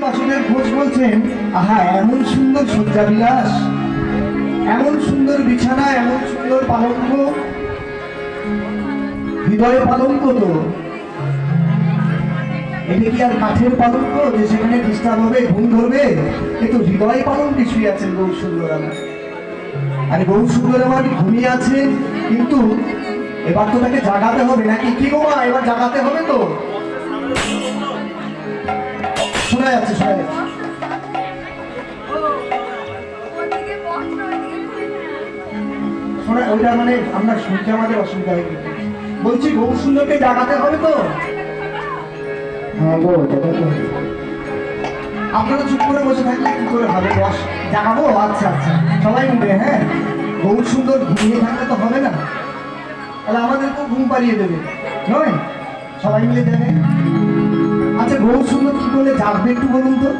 বাসুদেব ঘোষ সেখানে ডিস্টার্ব হবে, ঘুম ধরবে? কিন্তু হৃদয় পালঙ্কে শুয়ে আছেন গৌর সুন্দর আমার আর গৌর সুন্দর আমার ঘুমিয়ে আছেন, কিন্তু এবার তো তাকে জাগাতে হবে নাকি? কি গো মা, এবার জাগাতে হবে তো। শোনা যাচ্ছে শোনা যাচ্ছে শোনা ওইটা মানে আমরা শুনতে আমাদের অসুবিধা হয়ে গেছে। বলছি গৌর সুন্দরকে জাগাতে হবে তো? হ্যাঁ গো জাগাতে হবে। আপনারা চুপ করে বসে থাকলে কি করে হবে? বস জাগাবো? আচ্ছা আচ্ছা। সবাই মিলে হ্যাঁ? গৌর সুন্দর ঘুমিয়ে থাকলে তো হবে না। তাহলে আমাদেরকেও ঘুম পাড়িয়ে দেবে। নয়? সবাই মিলে দেবে আচ্ছা গৌর সুন্দর কি বলে জাগবে একটু বলুন তো?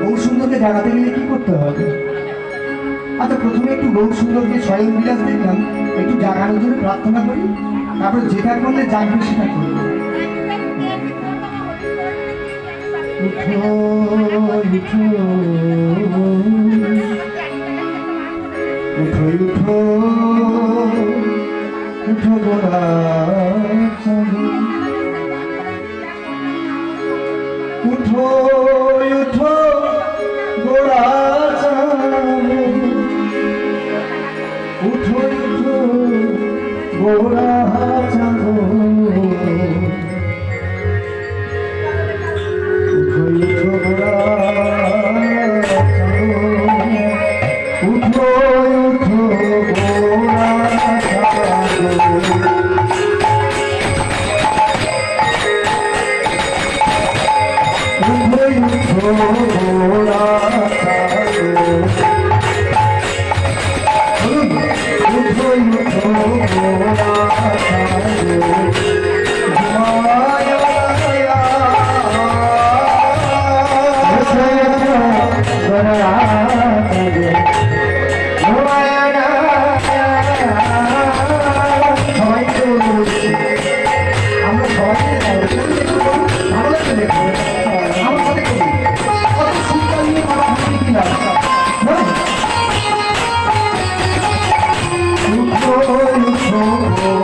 গৌর সুন্দরকে জাগাতে গেলে কি করতে হবে? আচ্ছা প্রথমে একটু গৌর সুন্দরকে দেখলাম, একটু জাগানোর জন্য প্রার্থনা করি, তারপর যেটা করলে জাগবে সেটা করব। เคยเคยเคยเคยเคยเคย উঠো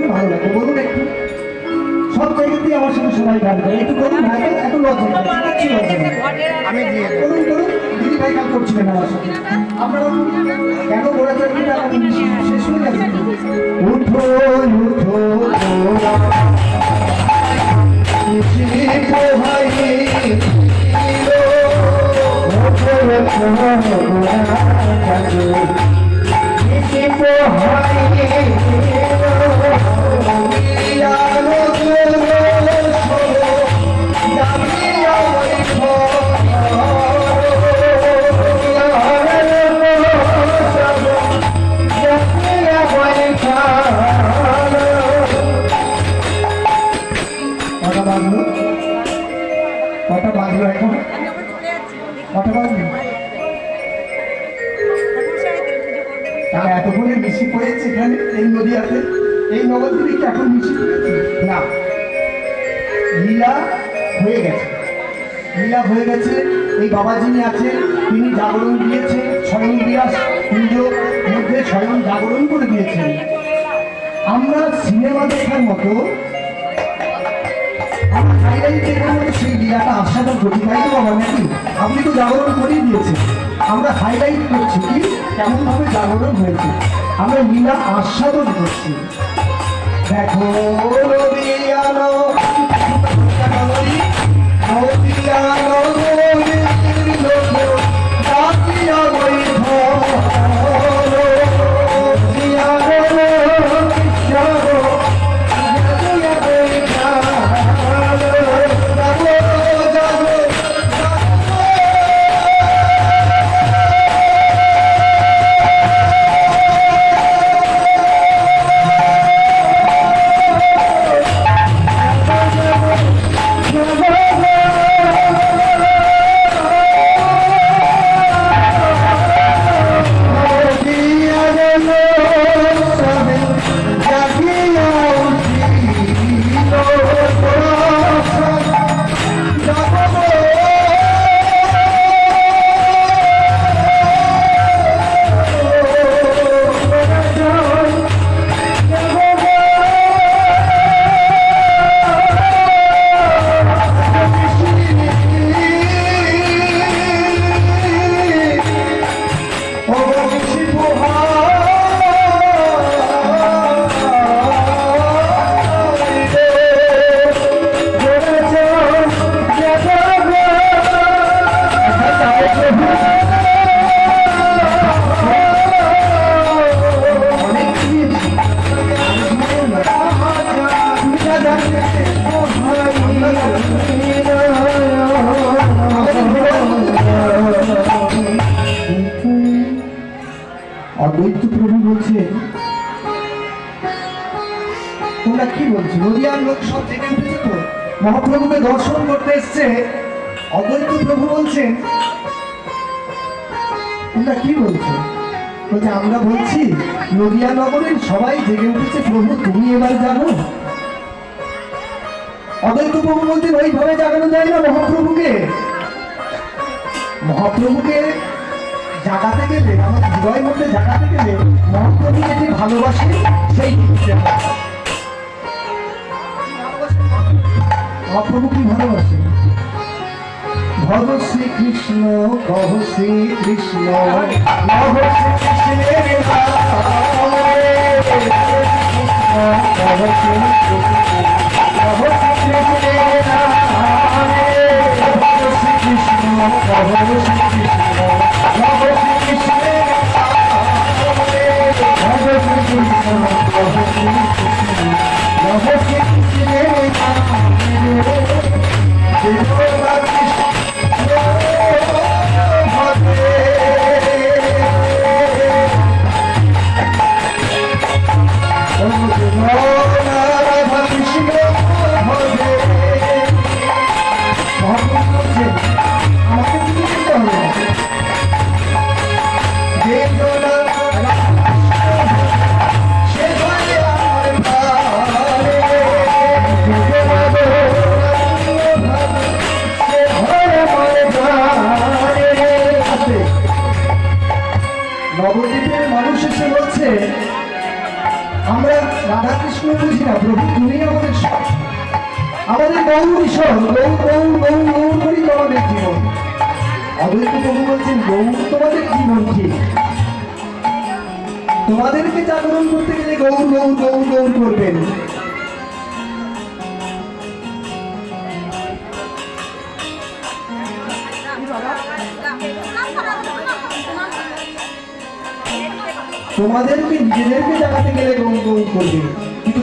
না ভালো লাগে। বলুন একটু। সব জায়গাতেই আমার সাথে সবাই গান একটু বলুন ভাই এত লজ্জা। আমি দিয়ে বলুন বলুন। দিদি ভাই গান করছিলেন আমার সাথে আপনারা কেন চাকরিটা শেষ হয়ে গেছে। উঠো উঠো ভাই উঠো তাহলে এতক্ষণে মিশি পড়েছে এখানে, এই নদীয়াতে। এই নবদ্বীপে কি এখন মিশি পড়েছে? না। লীলা হয়ে গেছে। লীলা হয়ে গেছে। এই বাবা যিনি আছেন তিনি জাগরণ দিয়েছেন স্বয়ং বিলাস পুজোর মধ্যে স্বয়ং জাগরণ করে দিয়েছেন আমরা সিনেমা দেখার মতো, আমরা হাইলাইট দেখার মতো সেই লীলাটা আস্বাদন করছি তাই তো বাবা নাকি? আপনি তো জাগরণ করেই দিয়েছেন। আমরা হাইলাইট করছি কি কেমনভাবে জাগরণ হয়েছে। আমরা লীলা আস্বাদন করছি। দেখো রবি আলো। কিন্তু প্রভু বলছে। তোমরা কি বলছো? নদিয়ার লোক সব জেগে উঠেছে তো? মহাপ্রভুকে দর্শন করতে এসছে। অদ্বৈত প্রভু বলছেন, তোমরা কি বলছো? বলছে, আমরা বলছি, নদিয়া নগরের সবাই জেগে উঠেছে প্রভু, তুমি এবার জানো। অদ্বৈত প্রভু বলছেন, ওইভাবে জাগানো যায় না মহাপ্রভুকে। মহাপ্রভুকে জাগাতে গেলে আমার হৃদয়ের মধ্যে জাগাতে গেলে মহাপ্রভু যেটি ভালোবাসে, সেই। মহাপ্রভু কি ভালোবাসে ভব শ্রী কৃষ্ণ কহ শ্রী কৃষ্ণ নভ শ্রী কৃষ্ণের নামে। না, প্রভু আমাদের করি তোমাদের জীবন। প্রভু বলছেন তোমাদের জীবন ঠিক। তোমাদেরকে জাগরণ করতে গেলে গৌর গৌর গৌর গৌর করবেন। তোমাদেরকে নিজেদেরকে জাগাতে গেলে গৌর গৌর করবে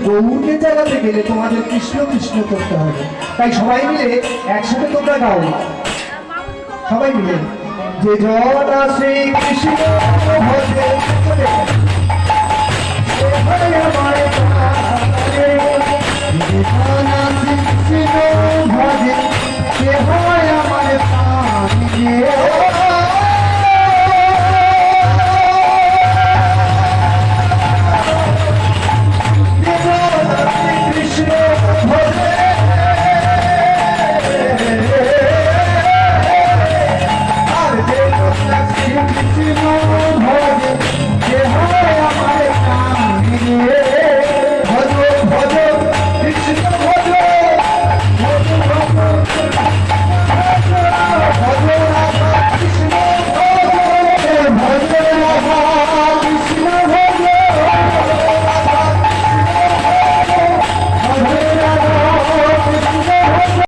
গৌরকে জায়গাতে গেলে তোমাদের কৃষ্ণ কৃষ্ণ করতে হবে। তাই সবাই মিলে একসাথে তোমরা গাও। সবাই মিলে। যে জল আসে কৃষ্ণ ভজে সে হয় আমার প্রাণ